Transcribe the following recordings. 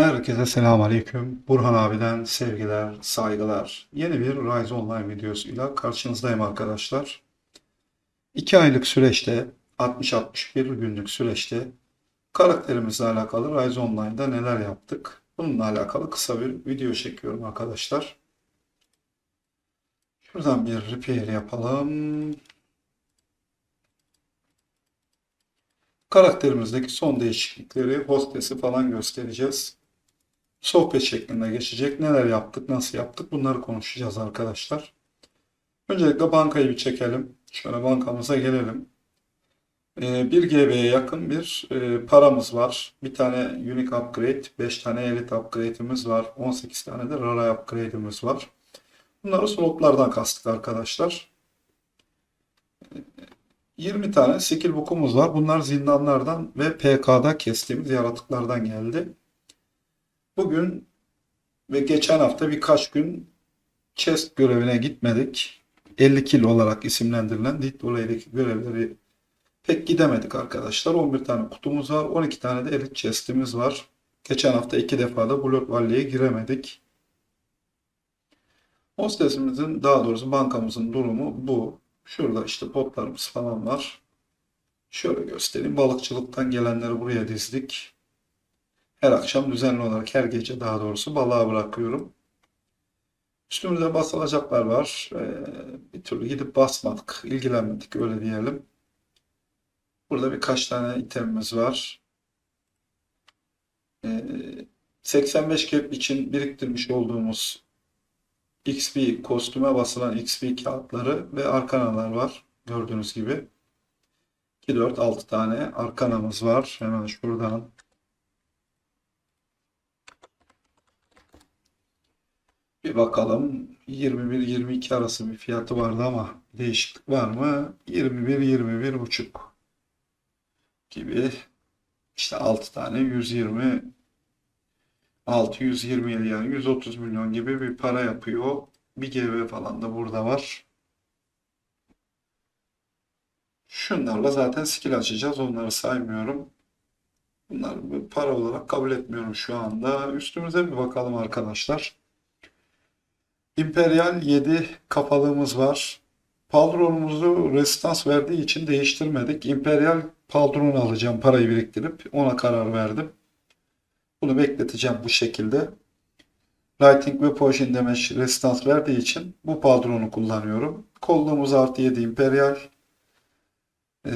Herkese selam aleyküm. Burhan abiden sevgiler, saygılar. Yeni bir Rise Online videosuyla karşınızdayım arkadaşlar. 2 aylık süreçte, 60-61 günlük süreçte karakterimizle alakalı Rise Online'da neler yaptık? Bununla alakalı kısa bir video çekiyorum arkadaşlar. Şuradan bir repair yapalım. Karakterimizdeki son değişiklikleri, hostesi falan göstereceğiz. Sohbet şeklinde geçecek. Neler yaptık, nasıl yaptık bunları konuşacağız arkadaşlar. Öncelikle bankayı bir çekelim. Şöyle bankamıza gelelim. Ee, 1 GB'ye yakın bir e, paramız var. Bir tane Unique Upgrade, 5 tane Elite Upgrade'imiz var. 18 tane de Rare Upgrade'imiz var. Bunları slotlardan kastık arkadaşlar. 20 tane skill book'umuz var. Bunlar zindanlardan ve PK'da kestiğimiz yaratıklardan geldi. Bugün ve geçen hafta birkaç gün chest görevine gitmedik. 50 kill olarak isimlendirilen Dit dolayıdaki görevleri pek gidemedik arkadaşlar. 11 tane kutumuz var. 12 tane de elite chest'imiz var. Geçen hafta iki defa da Blood Valley'e giremedik. Hostesimizin daha doğrusu bankamızın durumu bu. Şurada işte potlarımız falan var. Şöyle göstereyim. Balıkçılıktan gelenleri buraya dizdik. Her akşam düzenli olarak her gece daha doğrusu balığa bırakıyorum. Üstümüzde basılacaklar var. Ee, bir türlü gidip basmadık, ilgilenmedik öyle diyelim. Burada birkaç tane itemimiz var. Ee, 85 cap için biriktirmiş olduğumuz XP kostüme basılan XP kağıtları ve arkanalar var. Gördüğünüz gibi. 2, 4, 6 tane arkanamız var. Hemen şuradan Bir bakalım 21-22 arası bir fiyatı vardı ama değişiklik var mı? 21-21 buçuk gibi işte 6 tane 120 620 yani 130 milyon gibi bir para yapıyor. Bir GB falan da burada var. Şunlarla zaten skill açacağız. Onları saymıyorum. Bunları bir para olarak kabul etmiyorum şu anda. Üstümüze bir bakalım arkadaşlar. İmperial 7 kapalığımız var. Paldronumuzu resistans verdiği için değiştirmedik. İmperial paldron alacağım parayı biriktirip ona karar verdim. Bunu bekleteceğim bu şekilde. Lighting ve Potion damage resistans verdiği için bu paldronu kullanıyorum. Kolluğumuz artı 7 İmperial. Ee,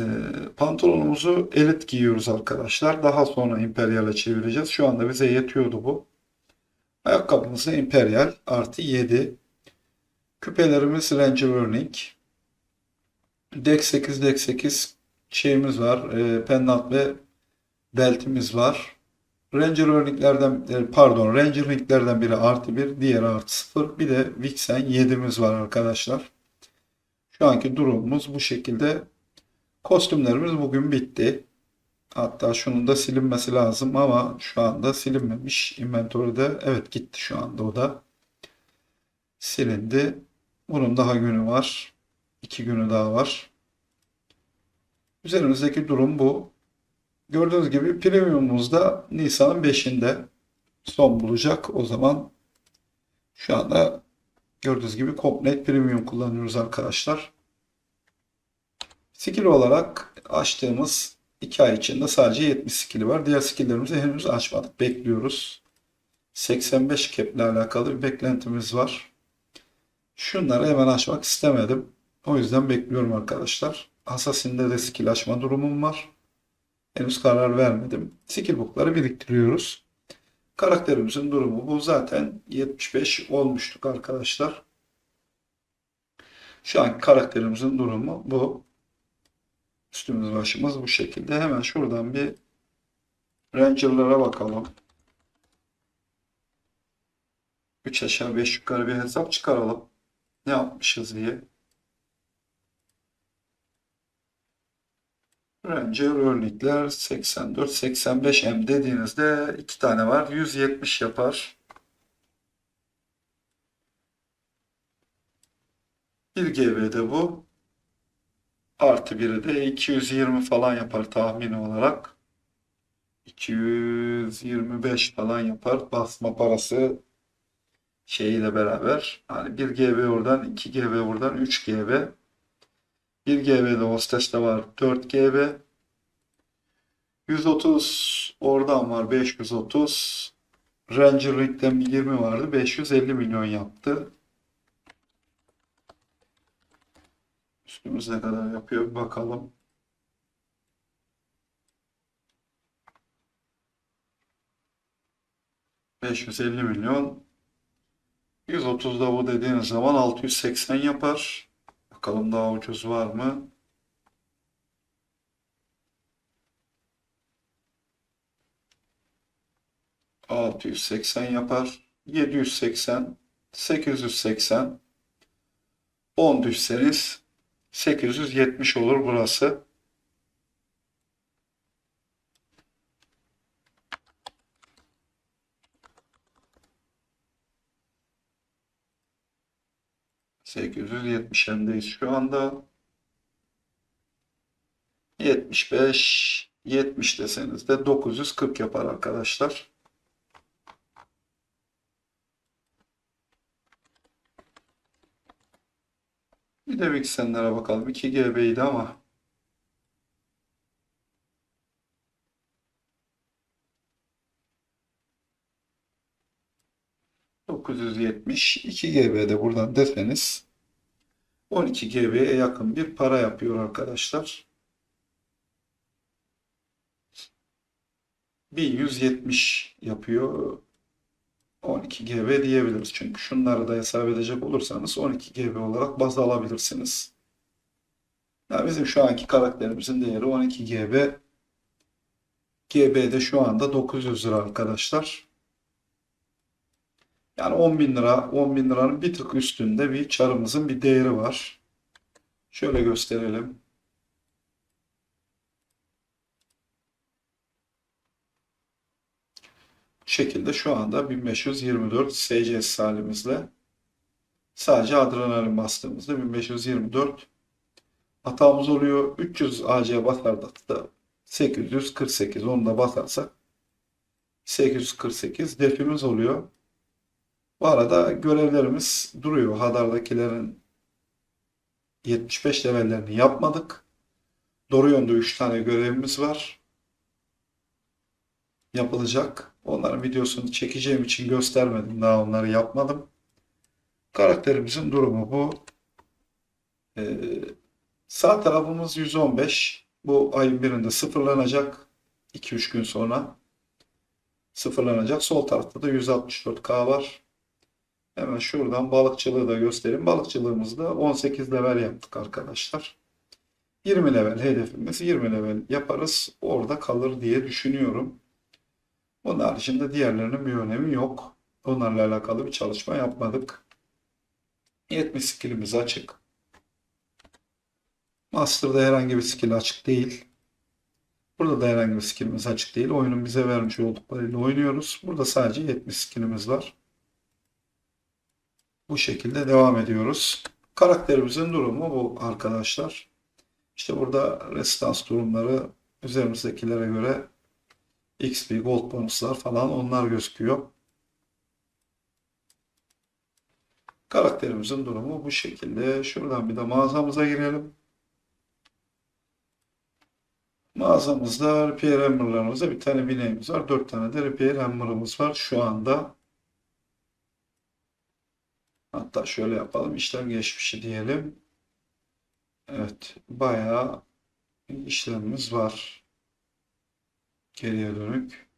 pantolonumuzu elit giyiyoruz arkadaşlar. Daha sonra İmperial'e çevireceğiz. Şu anda bize yetiyordu bu. Ayakkabımız Imperial artı 7. Küpelerimiz Ranger Learning. Deck 8, Deck 8 şeyimiz var. E, pendant ve beltimiz var. Ranger Learning'lerden e, pardon Ranger Link'lerden biri artı 1, diğeri artı 0. Bir de Vixen 7'miz var arkadaşlar. Şu anki durumumuz bu şekilde. Kostümlerimiz bugün bitti. Hatta şunun da silinmesi lazım ama şu anda silinmemiş. Inventory'de evet gitti şu anda o da. Silindi. Bunun daha günü var. İki günü daha var. Üzerimizdeki durum bu. Gördüğünüz gibi premiumumuz da Nisan'ın 5'inde son bulacak. O zaman şu anda gördüğünüz gibi Complete Premium kullanıyoruz arkadaşlar. Skill olarak açtığımız 2 ay içinde sadece 70 skill'i var. Diğer skill'lerimizi henüz açmadık. Bekliyoruz. 85 cap ile alakalı bir beklentimiz var. Şunları hemen açmak istemedim. O yüzden bekliyorum arkadaşlar. Assassin'de de skill açma durumum var. Henüz karar vermedim. Skill book'ları biriktiriyoruz. Karakterimizin durumu bu. Zaten 75 olmuştuk arkadaşlar. Şu an karakterimizin durumu bu. Üstümüz başımız bu şekilde. Hemen şuradan bir Ranger'lara bakalım. 3 aşağı 5 yukarı bir hesap çıkaralım. Ne yapmışız diye. Ranger örnekler 84 85 M dediğinizde iki tane var. 170 yapar. 1 GB'de bu. Artı biri de 220 falan yapar tahmini olarak. 225 falan yapar. Basma parası şeyiyle beraber. Hani 1 GB oradan, 2 GB buradan, 3 GB. 1 GB de hosteste var. 4 GB. 130 oradan var. 530. Ranger Ring'den bir 20 vardı. 550 milyon yaptı. Üstümüz ne kadar yapıyor bir bakalım. ...550 milyon... ...130'da bu dediğiniz zaman 680 yapar. Bakalım daha ucuz var mı? ...680 yapar. ...780... ...880... ...10 düşseniz... ...870 olur burası. ...870'endeyiz şu anda. 75, 70 deseniz de 940 yapar arkadaşlar. Bir de Vixen'lere bakalım. 2 GB'ydi ama. ...970... ...2 GB'de buradan deseniz... ...12 GB'ye yakın bir para yapıyor arkadaşlar. 1170 yapıyor. 12 GB diyebiliriz. Çünkü şunları da hesap edecek olursanız 12 GB olarak baz alabilirsiniz. Yani bizim şu anki karakterimizin değeri 12 GB. GB'de şu anda 900 lira arkadaşlar. Yani 10 bin lira, 10 bin liranın bir tık üstünde bir çarımızın bir değeri var. Şöyle gösterelim. Şekilde şu anda 1524 SCS halimizle sadece adrenalin bastığımızda 1524 hatamız oluyor. 300 AC basardık da 848 onu da basarsak 848 defimiz oluyor. Bu arada görevlerimiz duruyor. Hadar'dakilerin 75 levellerini yapmadık. Dorion'da 3 tane görevimiz var. Yapılacak. Onların videosunu çekeceğim için göstermedim. Daha onları yapmadım. Karakterimizin durumu bu. Ee, sağ tarafımız 115. Bu ayın birinde sıfırlanacak. 2-3 gün sonra sıfırlanacak. Sol tarafta da 164K var. Hemen şuradan balıkçılığı da göstereyim. Balıkçılığımızda 18 level yaptık arkadaşlar. 20 level hedefimiz 20 level yaparız. Orada kalır diye düşünüyorum. Onun haricinde diğerlerinin bir önemi yok. Onlarla alakalı bir çalışma yapmadık. 70 skillimiz açık. Master'da herhangi bir skill açık değil. Burada da herhangi bir skillimiz açık değil. Oyunun bize vermiş olduklarıyla oynuyoruz. Burada sadece 70 skillimiz var. Bu şekilde devam ediyoruz. Karakterimizin durumu bu arkadaşlar. İşte burada restans durumları üzerimizdekilere göre XP, Gold bonuslar falan onlar gözüküyor. Karakterimizin durumu bu şekilde. Şuradan bir de mağazamıza girelim. Mağazamızda repair hammerlarımızda bir tane bineğimiz var. Dört tane de repair hammer'ımız var şu anda. Hatta şöyle yapalım. işlem geçmişi diyelim. Evet. Bayağı işlemimiz var. Geriye dönük.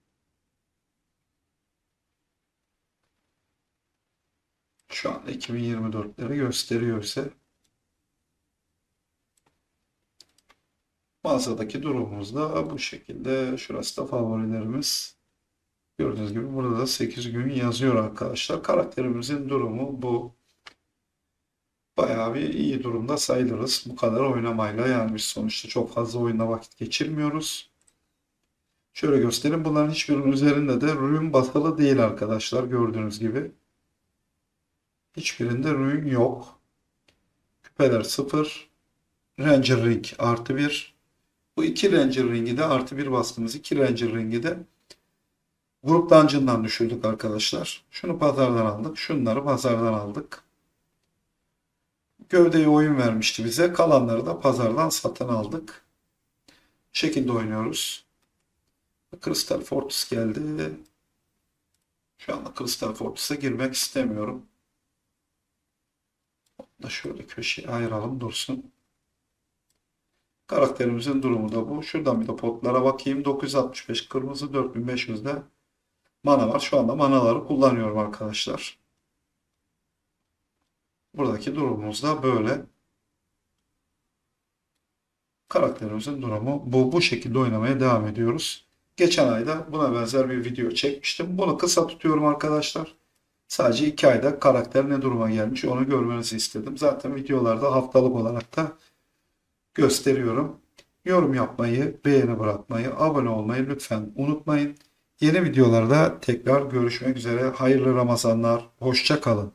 Şu anda 2024'leri gösteriyor ise mağazadaki durumumuz da bu şekilde. Şurası da favorilerimiz. Gördüğünüz gibi burada da 8 gün yazıyor arkadaşlar. Karakterimizin durumu bu. Bayağı bir iyi durumda sayılırız. Bu kadar oynamayla yani biz sonuçta çok fazla oyunda vakit geçirmiyoruz. Şöyle göstereyim. Bunların hiçbirinin üzerinde de rune basılı değil arkadaşlar. Gördüğünüz gibi. Hiçbirinde rune yok. Küpeler 0. Ranger Ring artı 1. Bu iki Ranger ringi de artı bir bastığımız iki Ranger ringi de Grup Dungeon'dan düşürdük arkadaşlar. Şunu pazardan aldık. Şunları pazardan aldık. Gövdeyi oyun vermişti bize. Kalanları da pazardan satın aldık. Bu şekilde oynuyoruz. Crystal Fortress geldi. Şu anda Crystal Fortress'a girmek istemiyorum. Onu da şöyle köşeye ayıralım dursun. Karakterimizin durumu da bu. Şuradan bir de potlara bakayım. 965 kırmızı 4500'de mana var. Şu anda manaları kullanıyorum arkadaşlar. Buradaki durumumuz da böyle. Karakterimizin durumu bu. Bu şekilde oynamaya devam ediyoruz. Geçen ayda buna benzer bir video çekmiştim. Bunu kısa tutuyorum arkadaşlar. Sadece 2 ayda karakter ne duruma gelmiş onu görmenizi istedim. Zaten videolarda haftalık olarak da gösteriyorum. Yorum yapmayı, beğeni bırakmayı, abone olmayı lütfen unutmayın. Yeni videolarda tekrar görüşmek üzere. Hayırlı Ramazanlar. Hoşça kalın.